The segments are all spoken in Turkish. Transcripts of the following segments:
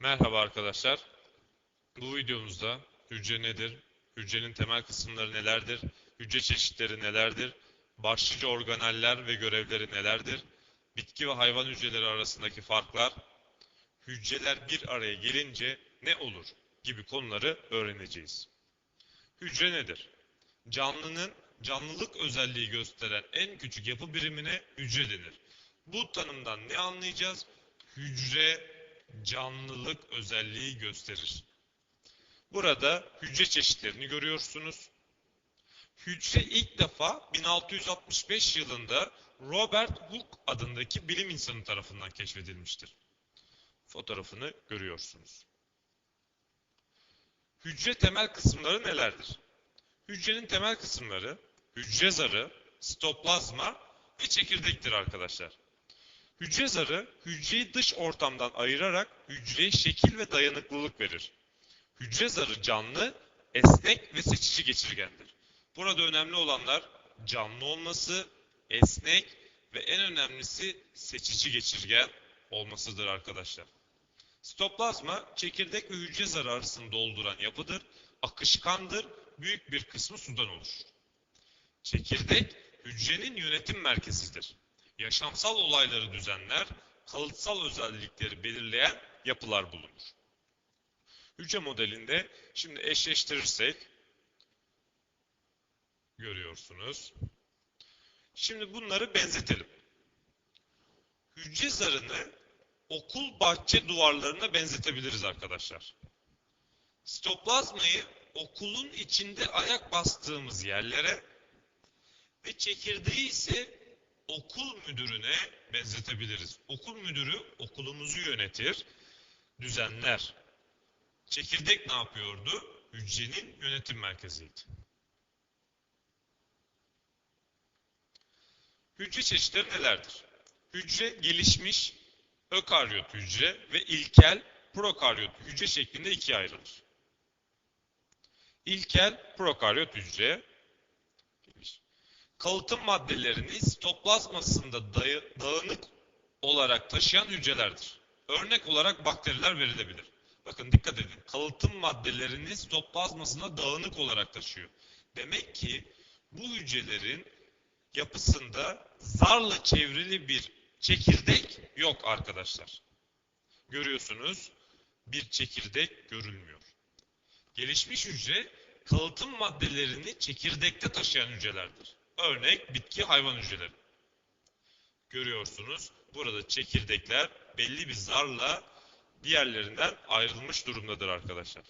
Merhaba arkadaşlar. Bu videomuzda hücre nedir, hücrenin temel kısımları nelerdir, hücre çeşitleri nelerdir, başlıca organeller ve görevleri nelerdir, bitki ve hayvan hücreleri arasındaki farklar, hücreler bir araya gelince ne olur gibi konuları öğreneceğiz. Hücre nedir? Canlının canlılık özelliği gösteren en küçük yapı birimine hücre denir. Bu tanımdan ne anlayacağız? Hücre canlılık özelliği gösterir. Burada hücre çeşitlerini görüyorsunuz. Hücre ilk defa 1665 yılında Robert Hooke adındaki bilim insanı tarafından keşfedilmiştir. Fotoğrafını görüyorsunuz. Hücre temel kısımları nelerdir? Hücrenin temel kısımları hücre zarı, sitoplazma ve çekirdektir arkadaşlar. Hücre zarı, hücreyi dış ortamdan ayırarak hücreye şekil ve dayanıklılık verir. Hücre zarı canlı, esnek ve seçici geçirgendir. Burada önemli olanlar canlı olması, esnek ve en önemlisi seçici geçirgen olmasıdır arkadaşlar. Sitoplazma, çekirdek ve hücre zarı arasını dolduran yapıdır, akışkandır, büyük bir kısmı sudan oluşur. Çekirdek, hücrenin yönetim merkezidir yaşamsal olayları düzenler, kalıtsal özellikleri belirleyen yapılar bulunur. Hücre modelinde şimdi eşleştirirsek görüyorsunuz. Şimdi bunları benzetelim. Hücre zarını okul bahçe duvarlarına benzetebiliriz arkadaşlar. Sitoplazmayı okulun içinde ayak bastığımız yerlere ve çekirdeği ise okul müdürüne benzetebiliriz. Okul müdürü okulumuzu yönetir, düzenler. Çekirdek ne yapıyordu? Hücrenin yönetim merkeziydi. Hücre çeşitleri nelerdir? Hücre gelişmiş ökaryot hücre ve ilkel prokaryot hücre şeklinde ikiye ayrılır. İlkel prokaryot hücre kalıtım maddelerini sitoplazmasında dağınık olarak taşıyan hücrelerdir. Örnek olarak bakteriler verilebilir. Bakın dikkat edin. Kalıtım maddelerini sitoplazmasında dağınık olarak taşıyor. Demek ki bu hücrelerin yapısında zarla çevrili bir çekirdek yok arkadaşlar. Görüyorsunuz bir çekirdek görülmüyor. Gelişmiş hücre kalıtım maddelerini çekirdekte taşıyan hücrelerdir. Örnek bitki hayvan hücreleri. Görüyorsunuz burada çekirdekler belli bir zarla diğerlerinden ayrılmış durumdadır arkadaşlar.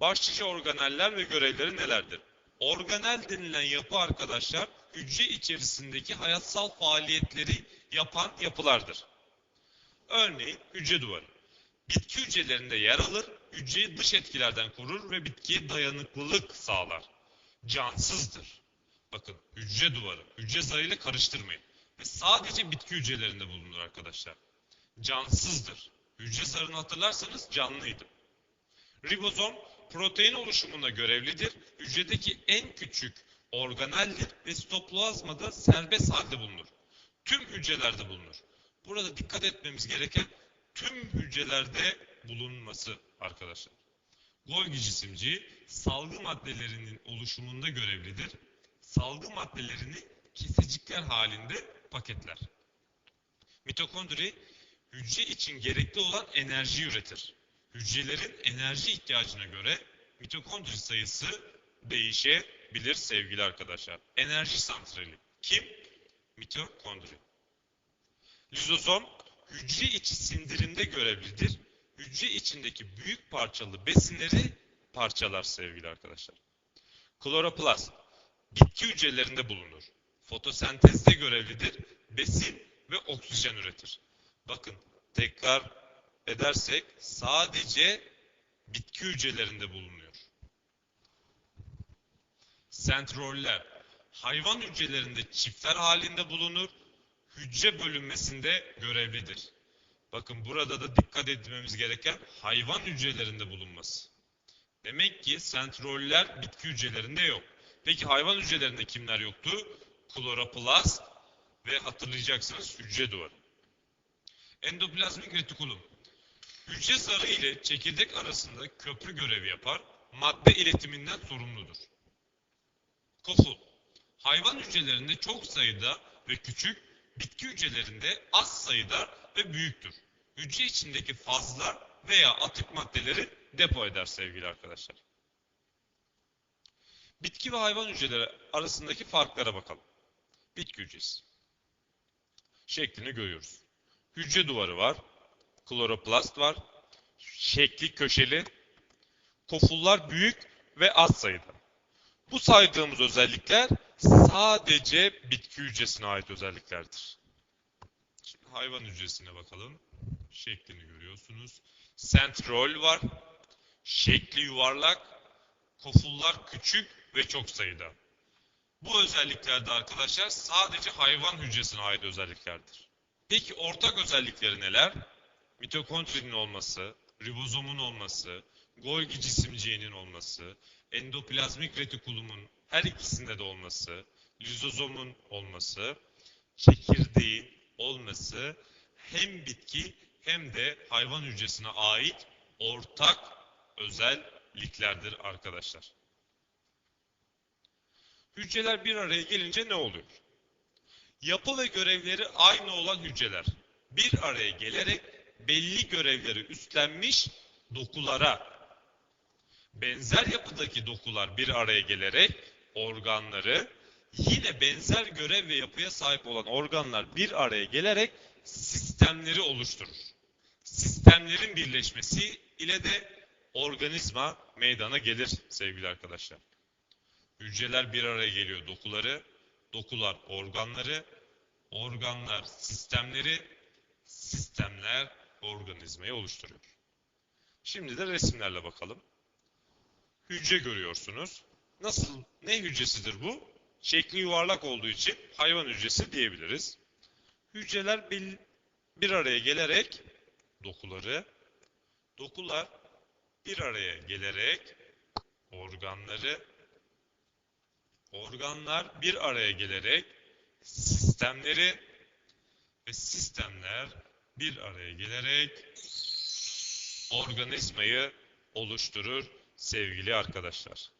Başlıca organeller ve görevleri nelerdir? Organel denilen yapı arkadaşlar hücre içerisindeki hayatsal faaliyetleri yapan yapılardır. Örneğin hücre duvarı. Bitki hücrelerinde yer alır, hücreyi dış etkilerden korur ve bitkiye dayanıklılık sağlar cansızdır. Bakın hücre duvarı, hücre zarıyla karıştırmayın. Ve sadece bitki hücrelerinde bulunur arkadaşlar. Cansızdır. Hücre zarını hatırlarsanız canlıydı. Ribozom protein oluşumunda görevlidir. Hücredeki en küçük organeldir ve sitoplazmada serbest halde bulunur. Tüm hücrelerde bulunur. Burada dikkat etmemiz gereken tüm hücrelerde bulunması arkadaşlar. Golgi cisimciği salgı maddelerinin oluşumunda görevlidir. Salgı maddelerini kesecikler halinde paketler. Mitokondri hücre için gerekli olan enerji üretir. Hücrelerin enerji ihtiyacına göre mitokondri sayısı değişebilir sevgili arkadaşlar. Enerji santrali. Kim? Mitokondri. Lizozom hücre içi sindirimde görevlidir hücre içindeki büyük parçalı besinleri parçalar sevgili arkadaşlar. Kloroplast bitki hücrelerinde bulunur. Fotosentezde görevlidir. Besin ve oksijen üretir. Bakın tekrar edersek sadece bitki hücrelerinde bulunuyor. Sentroller hayvan hücrelerinde çiftler halinde bulunur. Hücre bölünmesinde görevlidir. Bakın burada da dikkat etmemiz gereken hayvan hücrelerinde bulunması. Demek ki sentroller bitki hücrelerinde yok. Peki hayvan hücrelerinde kimler yoktu? Kloroplast ve hatırlayacaksınız hücre duvarı. Endoplazmik retikulum. Hücre zarı ile çekirdek arasında köprü görevi yapar, madde iletiminden sorumludur. Koful Hayvan hücrelerinde çok sayıda ve küçük, bitki hücrelerinde az sayıda ve büyüktür. Hücre içindeki fazla veya atık maddeleri depo eder sevgili arkadaşlar. Bitki ve hayvan hücreleri arasındaki farklara bakalım. Bitki hücresi. Şeklini görüyoruz. Hücre duvarı var. Kloroplast var. Şekli köşeli. Kofullar büyük ve az sayıda. Bu saydığımız özellikler sadece bitki hücresine ait özelliklerdir. Hayvan hücresine bakalım. Şeklini görüyorsunuz. Sentrol var. Şekli yuvarlak. Kofullar küçük ve çok sayıda. Bu özellikler de arkadaşlar sadece hayvan hücresine ait özelliklerdir. Peki ortak özellikleri neler? Mitokondrinin olması, ribozomun olması, Golgi cisimciğinin olması, endoplazmik retikulumun her ikisinde de olması, lizozomun olması, çekirdeğin olması hem bitki hem de hayvan hücresine ait ortak özelliklerdir arkadaşlar. Hücreler bir araya gelince ne oluyor? Yapı ve görevleri aynı olan hücreler bir araya gelerek belli görevleri üstlenmiş dokulara, benzer yapıdaki dokular bir araya gelerek organları, yine benzer görev ve yapıya sahip olan organlar bir araya gelerek sistemleri oluşturur. Sistemlerin birleşmesi ile de organizma meydana gelir sevgili arkadaşlar. Hücreler bir araya geliyor dokuları, dokular organları, organlar sistemleri, sistemler organizmayı oluşturuyor. Şimdi de resimlerle bakalım. Hücre görüyorsunuz. Nasıl, ne hücresidir bu? Şekli yuvarlak olduğu için hayvan hücresi diyebiliriz. Hücreler bir, araya gelerek dokuları, dokular bir araya gelerek organları, organlar bir araya gelerek sistemleri ve sistemler bir araya gelerek organizmayı oluşturur sevgili arkadaşlar.